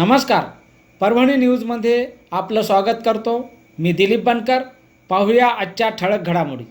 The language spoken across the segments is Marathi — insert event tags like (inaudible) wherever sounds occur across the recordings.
नमस्कार. परभणी न्यूजमध्ये आपलं स्वागत करतो. मी दिलीप बनकर. पाहूया आजच्या ठळक घडामोडी.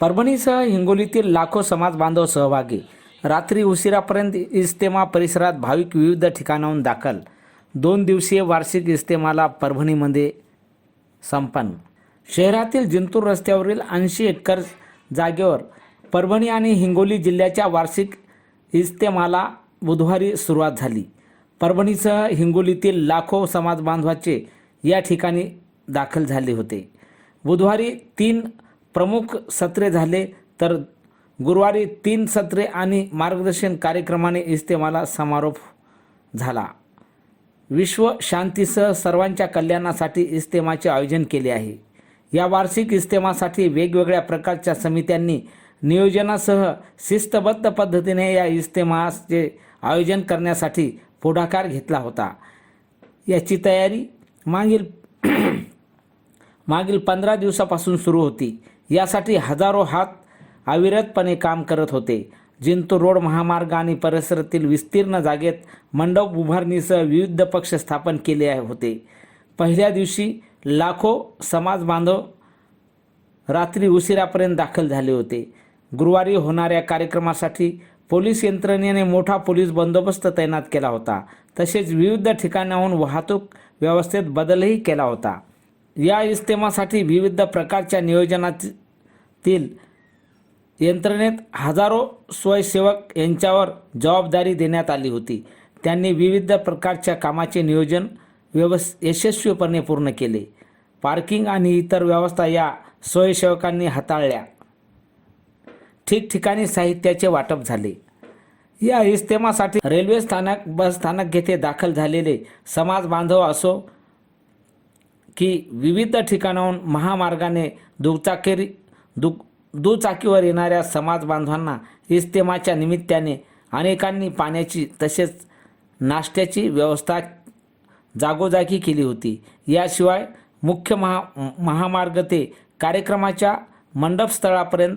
परभणीसह हिंगोलीतील लाखो समाज बांधव सहभागी. रात्री उशिरापर्यंत इस्तेमा परिसरात भाविक विविध ठिकाणाहून दाखल. दोन दिवसीय वार्षिक इस्तेमाला परभणीमध्ये संपन्न. शहरातील जिंतूर रस्त्यावरील ऐंशी एकर जागेवर परभणी आणि हिंगोली जिल्ह्याच्या वार्षिक इस्तेमाला बुधवारी सुरुवात झाली. परभणीसह हिंगोलीतील लाखो समाज बांधवाचे या ठिकाणी दाखल झाले होते. बुधवारी तीन प्रमुख सत्रे झाले तर गुरुवारी तीन सत्रे आणि मार्गदर्शन कार्यक्रमाने इस्तेमाला समारोप झाला. विश्व शांतीसह सर्वांच्या कल्याणासाठी इस्तेमाचे आयोजन केले आहे. या वार्षिक इस्तेमासाठी वेगवेगळ्या प्रकारच्या समित्यांनी नियोजनासह शिस्तबद्ध पद्धतीने या इज्तेमाचे आयोजन करण्यासाठी पुढाकार घेतला होता. याची तयारी मागील (clears throat) मागील पंधरा दिवसापासून सुरू होती. यासाठी हजारो हात अविरतपणे काम करत होते. जिंतूर रोड महामार्ग आणि परिसरातील विस्तीर्ण जागेत मंडप उभारणीसह विविध पक्ष स्थापन केले होते. पहिल्या दिवशी लाखो समाज बांधव रात्री उशिरापर्यंत दाखल झाले होते. गुरुवारी होणाऱ्या कार्यक्रमासाठी पोलीस यंत्रणेने मोठा पोलीस बंदोबस्त तैनात केला होता. तसेच विविध ठिकाणाहून वाहतूक व्यवस्थेत बदलही केला होता. या इस्तेमासाठी विविध प्रकारच्या नियोजनातील यंत्रणेत हजारो स्वयंसेवक यांच्यावर जबाबदारी देण्यात आली होती. त्यांनी विविध प्रकारच्या कामाचे नियोजन व्यवस् यशस्वीपणे पूर्ण केले. पार्किंग आणि इतर व्यवस्था या स्वयंसेवकांनी हाताळल्या. ठिकठिकाणी साहित्याचे वाटप झाले. या इस्तेमासाठी रेल्वे स्थानक बस स्थानक येथे दाखल झालेले समाज बांधव असो की विविध ठिकाणाहून महामार्गाने दुचाकी दु दुचाकीवर येणाऱ्या समाज बांधवांना इस्तेमाच्या निमित्ताने अनेकांनी पाण्याची तसेच नाश्त्याची व्यवस्था जागोजागी केली होती. याशिवाय मुख्य महा महामार्ग ते कार्यक्रमाच्या मंडपस्थळापर्यंत